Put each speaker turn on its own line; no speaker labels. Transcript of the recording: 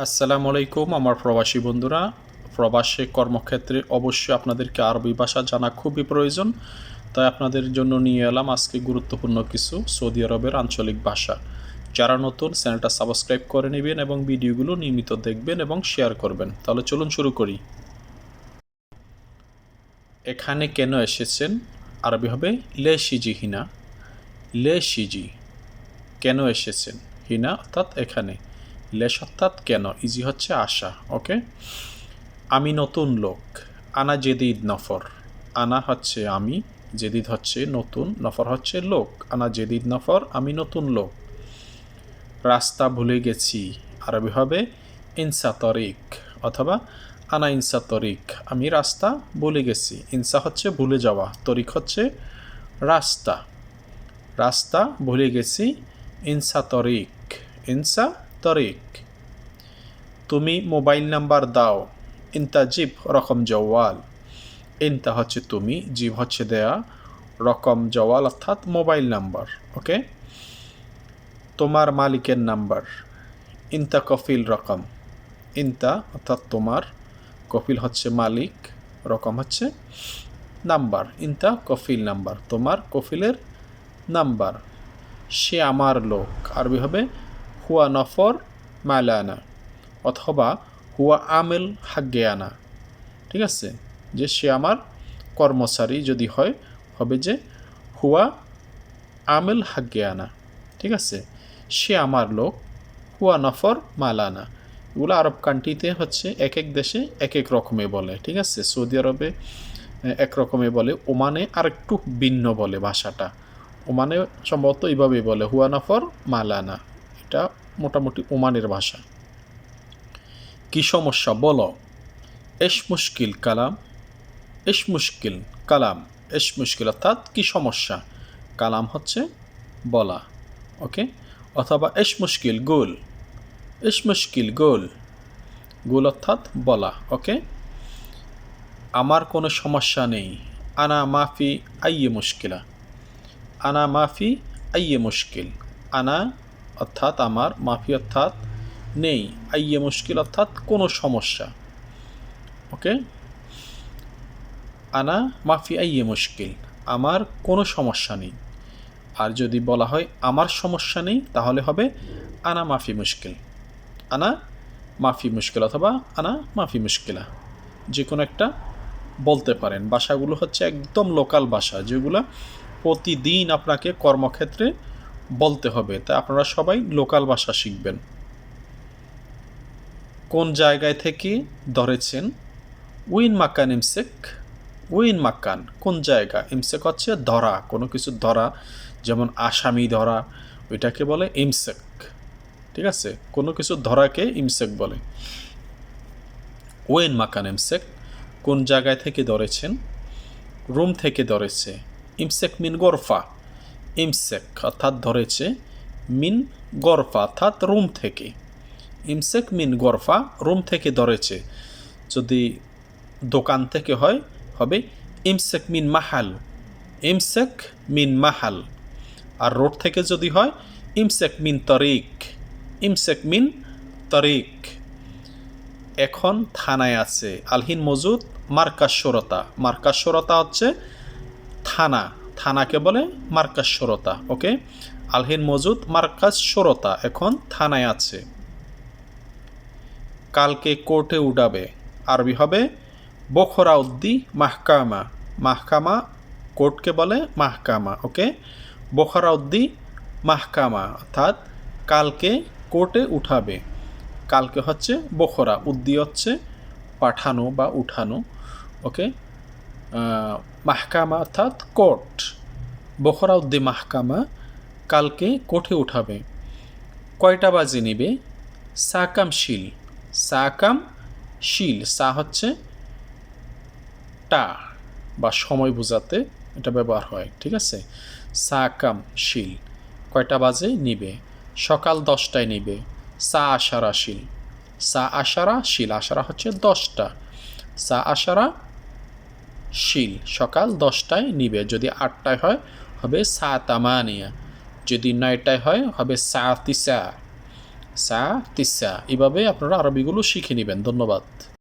আসসালামু আলাইকুম, আমার প্রবাসী বন্ধুরা। প্রবাসে কর্মক্ষেত্রে অবশ্যই আপনাদেরকে আরবি ভাষা জানা খুবই প্রয়োজন। তাই আপনাদের জন্য নিয়ে এলাম আজকে গুরুত্বপূর্ণ কিছু সৌদি আরবের আঞ্চলিক ভাষা। যারা নতুন, চ্যানেলটা সাবস্ক্রাইব করে নেবেন এবং ভিডিওগুলো নিয়মিত দেখবেন এবং শেয়ার করবেন। তাহলে চলুন শুরু করি। এখানে কেন এসেছেন? আরবি হবে লে সিজি হিনা। লে সিজি কেন এসেছেন? হিনা অর্থাৎ এখানে। লেশ অর্থাৎ কেন? ইজি হচ্ছে আশা ওকে আমি নতুন লোক, আনা জেদিদ নফর। আনা হচ্ছে আমি, জেদিদ হচ্ছে নতুন, নফর হচ্ছে লোক। আনা জেদিদ নফর, আমি নতুন লোক। রাস্তা ভুলে গেছি, আরবি হবে ইনসা তরিক, অথবা আনা ইনসা তরিক, আমি রাস্তা ভুলে গেছি। ইনসা হচ্ছে ভুলে যাওয়া, তরিক হচ্ছে রাস্তা। রাস্তা ভুলে গেছি, ইনসা তরিক, ইনসা তরিক। তুমি মোবাইল নাম্বার দাও। ইনতা জিপ রকম জওয়াল। ইনতা হচ্ছে তুমি জিপ হচ্ছে দেয়া। রকম জওয়াল অর্থাৎ মোবাইল নাম্বার, ওকে? তোমার মালিকের নাম্বার। ইনতা কফিল রকম। ইনতা অর্থাৎ তোমার। কফিল হচ্ছে মালিক, রকম হচ্ছে নাম্বার। ইনতা কফিল নাম্বার, তোমার কফিলের নাম্বার। সে আমার লোক। আরবি হবে হুয়া নফর মালানা, অথবা হুয়া আমেল হাগ্গেয়ানা। ঠিক আছে? যে সে আমার কর্মচারী যদি হয়, হবে যে হুয়া আমেল হাগ্গেয়ানা। ঠিক আছে? সে আমার লোক, হুয়া নফর মালানা। এগুলো আরব কান্ট্রিতে হচ্ছে এক এক দেশে এক এক রকমে বলে। ঠিক আছে? সৌদি আরবে এক রকমে বলে। ওমানে আর একটু ভিন্ন বলে ভাষাটা। ওমানে সম্ভবত এইভাবে বলে, হুয়া নফর মালানা। এটা মোটামুটি ওমানের ভাষা। কি সমস্যা বলো? এস মুশকিল কালাম, এস মুশকিল কালাম, এস মুশকিল অর্থাৎ কি সমস্যা? কালাম হচ্ছে বলা, ওকে? অথবা এস মুশকিল গোল, এস মুশকিল গোল গোল অর্থাৎ বলা, ওকে? আমার কোনো সমস্যা নেই। আনা মাফি আইয়ে মুশকিলা, আনা মাফি আইয়ে মুশকিল, আনা অর্থাৎ আমার মাফি অর্থাৎ নেই, আইয়ে মুশকিল অর্থাৎ কোনো সমস্যা। ওকে? আনা মাফি আইয়ে মুশকিল, আমার কোনো সমস্যা নেই। আর যদি বলা হয় আমার সমস্যা নেই, তাহলে হবে আনা মাফি মুশকিল। আনা মাফি মুশকিল অথবা আনা মাফি মুশকিলা। যে কোনো একটা বলতে পারেন। ভাষাগুলো হচ্ছে একদম লোকাল ভাষা যেগুলো প্রতিদিন আপনাকে কর্মক্ষেত্রে বলতে হবে। তা আপনারা সবাই লোকাল ভাষা শিখবেন। কোন জায়গায় থেকে ধরেছেন? উইন মাকান ইমসেক, উইন মাকান, কোন জায়গা? ইমসেক হচ্ছে ধরা, কোনো কিছু ধরা, যেমন আসামি ধরা, ওইটাকে বলে ইমসেক। ঠিক আছে? কোনো কিছু ধরাকে ইমসেক বলে। ওয়েন মাকান ইমসেক, কোন জায়গায় থেকে ধরেছেন? রুম থেকে ধরেছে। ইমসেক মিন গরফা। ইমসেক অর্থাৎ ধরেছে মিন গরফা অর্থাৎ রুম থেকে। ইমসেক মিন গরফা রুম থেকে ধরেছে। যদি দোকান থেকে হয়, হবে ইমসেক মিন মাহাল। ইমসেক মিন মাহাল। আর রোড থেকে যদি হয়, ইমসেক মিন তরিক। ইমসেক মিন তরিক। এখন থানায় আছে আলহিন মজুদ মার্কাশ্বরতা মার্কাশ্বরতা হচ্ছে থানা। থানাকে বলে মার্কাশ্বরতা ওকে? আলহিন মজুদ মার্কাশ্বরতা এখন থানায় আছে। কালকে কোর্টে উঠাবে। আরবি হবে বখরা উদ্দি মাহকামা। মাহকামা কোর্টকে বলে মাহকামা, ওকে? বখরা উদ্দি মাহকামা, অর্থাৎ কালকে কোর্টে উঠাবে। কালকে হচ্ছে বখরা, উদ্দি হচ্ছে পাঠানো বা উঠানো, ওকে? মাহকামা অর্থাৎ কোর্ট। বখরা উদ্দি মাহকামা কালকে কোর্টে উঠাবে। কয়টা বাজে নিবে? সাকাম শিল। সাকাম শিল, সা হচ্ছে টা বা সময় বোঝাতে এটা ব্যবহার হয়, ঠিক আছে? সাকাম শিল, কয়টা বাজে নিবে? সকাল দশটায় নিবে। সা আশারা শিল। সা আশারা শিল, আশারা হচ্ছে দশটা। সা আশারা শিল। সকাল দশটায় নিবে, যদি আটটায় হয়, হবে সা তামানিয়া যদি নয়টায় হয়, হবে সা তিসা সা তিসা এভাবে আপনারা আরবিগুলো শিখে নেবেন। ধন্যবাদ।